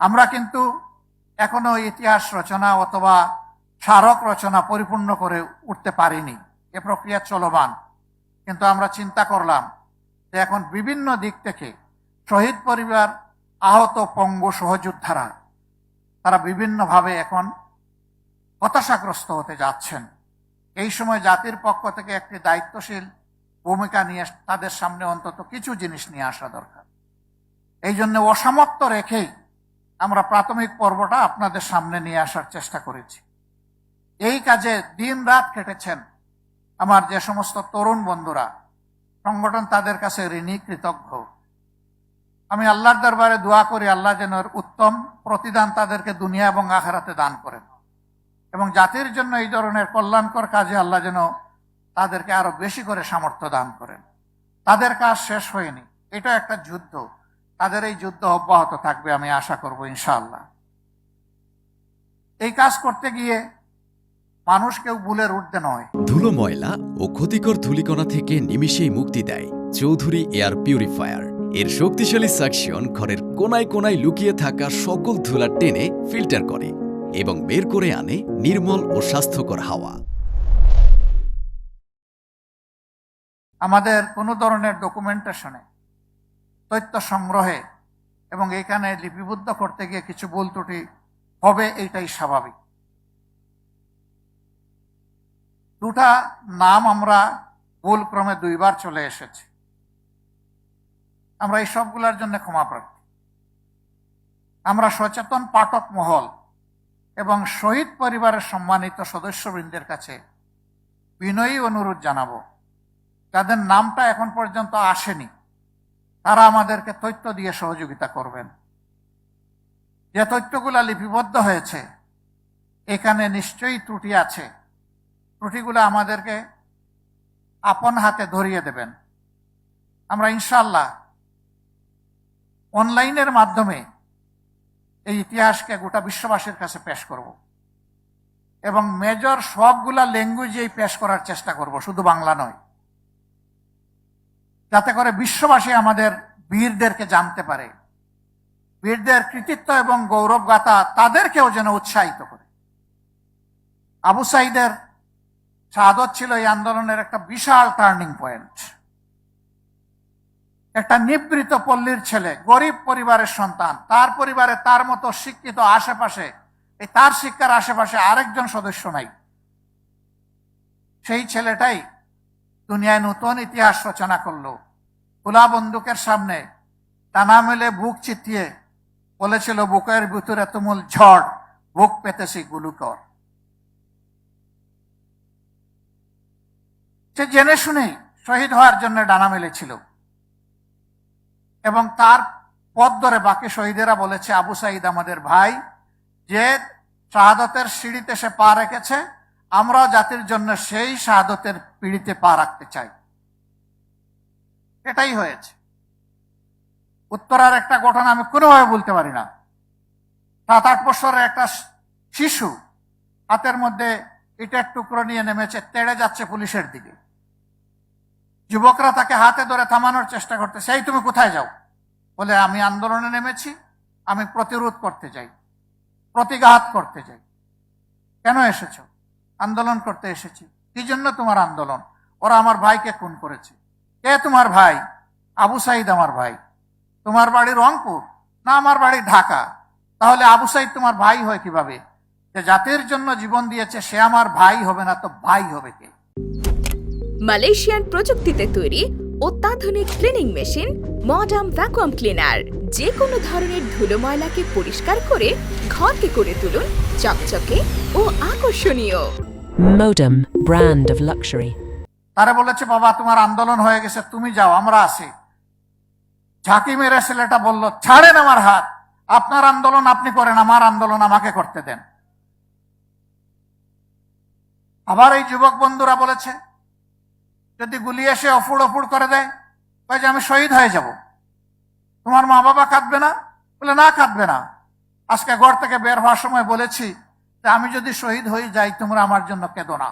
আমরা কিন্তু এখনও ইতিহাস রচনা অথবা স্মারক রচনা পরিপূর্ণ করে উঠতে পারিনি। এ প্রক্রিয়া চলমান। কিন্তু আমরা চিন্তা করলাম যে এখন বিভিন্ন দিক থেকে শহীদ পরিবার, আহত পঙ্গু সহযোদ্ধারা, তারা বিভিন্নভাবে এখন হতাশাগ্রস্ত হতে যাচ্ছেন। এই সময় জাতির পক্ষ থেকে একটি দায়িত্বশীল ভূমিকা নিয়ে তাদের সামনে অন্তত কিছু জিনিস নিয়ে আসা দরকার। এই জন্য অসামর্থ্য রেখেই আমরা প্রাথমিক পর্বটা আপনাদের সামনে নিয়ে আসার চেষ্টা করেছি। এই কাজে দিন রাত কেটেছেন আমার যে সমস্ত তরুণ বন্ধুরা। সংগঠন তাদের কাছে ঋণী, কৃতজ্ঞ। আমি আল্লাহর দরবারে দোয়া করি, আল্লাহ যেন উত্তম প্রতিদান তাদেরকে দুনিয়া এবং আখারাতে দান করেন। এবং জাতির জন্য এই ধরনের কল্যাণকর কাজে আল্লাহ যেন তাদেরকে আরও বেশি করে সামর্থ্য দান করেন। তাদের কাজ শেষ হয়নি। এটা একটা যুদ্ধ। তাদের এই যুদ্ধ অব্যাহত থাকবে আমি আশা করব ইনশাআল্লাহ। এই কাজ করতে গিয়ে মানুষ কেউ ভুলের উঠতে নয়। ধুলো ময়লা ও ক্ষতিকর ধূলিকণা থেকে নিমিষেই মুক্তি দেয় চৌধুরী এয়ার পিউরিফায়ার। এর শক্তিশালী সাকশন ঘরের কোনায় কোনায় লুকিয়ে থাকা সকল ধুলা টেনে ফিল্টার করে এবং বের করে আনে নির্মল ও স্বাস্থ্যকর হাওয়া। আমাদের কোনো ধরনের ডকুমেন্টেশনে তথ্য সংগ্রহে এবং এখানে লিপিবদ্ধ করতে গিয়ে কিছু ভুল ত্রুটি হবে, এইটাই স্বাভাবিক। দুটা নাম আমরা ভুল ক্রমে দুইবার চলে এসেছি। আমরা এই সবগুলোর জন্য ক্ষমা প্রার্থী। আমরা সচেতন পাঠক মহল এবং শহীদ পরিবারের সম্মানিত সদস্যবৃন্দের কাছে বিনয়ী অনুরোধ জানাব। তাদের নামটা এখন পর্যন্ত আসেনি তারা আমাদেরকে তথ্য দিয়ে সহযোগিতা করবেন। যে তথ্যগুলা লিপিবদ্ধ হয়েছে, এখানে নিশ্চয়ই ত্রুটি আছে। ত্রুটিগুলো আমাদেরকে আপন হাতে ধরিয়ে দেবেন। আমরা ইনশাল্লাহ অনলাইনের মাধ্যমে এই ইতিহাসকে গোটা বিশ্ববাসীর কাছে পেশ করব। এবং মেজর সবগুলা ল্যাঙ্গুয়েজেই পেশ করার চেষ্টা করব, শুধু বাংলা নয়। যাতে করে বিশ্ববাসী আমাদের বীরদেরকে জানতে পারে। বীরদের কৃতিত্ব এবং গৌরব গাথা তাদেরকেও যেন উৎসাহিত করে। আবু সাইদের শাহাদত ছিল এই আন্দোলনের একটা বিশাল টার্নিং পয়েন্ট। একটা নিবৃত পল্লীর ছেলে, গরিব পরিবারের সন্তান, তার পরিবারে তার মতো শিক্ষিত আশেপাশে, এই তার শিক্ষার আশেপাশে আরেকজন সদস্য নাই। সেই ছেলেটাই দুনিয়ায় নতুন ইতিহাস রচনা করল। খোলা বন্দুকের সামনে টানা মেলে বুক চিতিয়ে বলেছিল, বুকের ভিতরে তুমুল ঝড়, বুক পেতেছি গুলুকর। সে জেনে শুনেই শহীদ হওয়ার জন্য ডানা মেলেছিল। এবং তার পথ ধরে বাকি শহীদেরা বলেছে, আবু সাইদ আমাদের ভাই, যে শাহাদতের সিঁড়িতে সে পা রেখেছে আমরাও জাতির জন্য সেই শাহাদতের পিড়িতে পা রাখতে চাই। এটাই হয়েছে। উত্তরার একটা ঘটনা আমি কোনোভাবে বলতে পারি না। সাত আট বছরের একটা শিশু হাতের মধ্যে ইটের টুকরো নিয়ে নেমেছে, তেড়ে যাচ্ছে পুলিশের দিকে। যুবকরা তাকে হাতে ধরে থামানোর চেষ্টা করতে, সেই তুমি কোথায় যাও? বলে, আমি আন্দোলনে নেমেছি, আমি প্রতিরোধ করতে চাই, প্রতিঘাত করতে চাই। কেন এসেছ? আন্দোলন করতে এসেছি। কি জন্য তোমার আন্দোলন? ওরা আমার ভাইকে খুন করেছে। কে তোমার ভাই? আবু সাইদ আমার ভাই। তোমার বাড়ি রংপুর, না আমার বাড়ি ঢাকা? তাহলে আবু সাইদ তোমার ভাই হয় কীভাবে? যে জাতির জন্য জীবন দিয়েছে, সে আমার ভাই হবে না তো ভাই হবে কে? মালয়েশিয়ান প্রযুক্তিতে তৈরি অত্যাধুনিক cleaning machine, modern vacuum cleaner. যে কোনো ধরনের ধুলো ময়লাকে পরিষ্কার করে ঘরকে করে তুলুন, চকচকে ও আকর্ষণীয়। Modem, brand of luxury. তারা বলেছে বাবা তোমার আন্দোলন হয়ে গেছে তুমি যাও আমরা আছি। ঝাঁকি মেরে ছেলেটা বলল ছাড়েন আমার হাত আপনার আন্দোলন আপনি করেন আমার আন্দোলন আমাকে করতে দেন। আবার এই যুবক বন্ধুরা বলেছে যদি গুলি এসে অফুড় অফুড় করে দেয় যে আমি শহীদ হয়ে যাব। তোমার মা বাবা কাঁদবে না? বলে না কাঁদবে না। আজকে ঘর থেকে বের হওয়ার সময় বলেছি আমি যদি শহীদ হয়ে যাই তোমরা আমার জন্য কেঁদো না।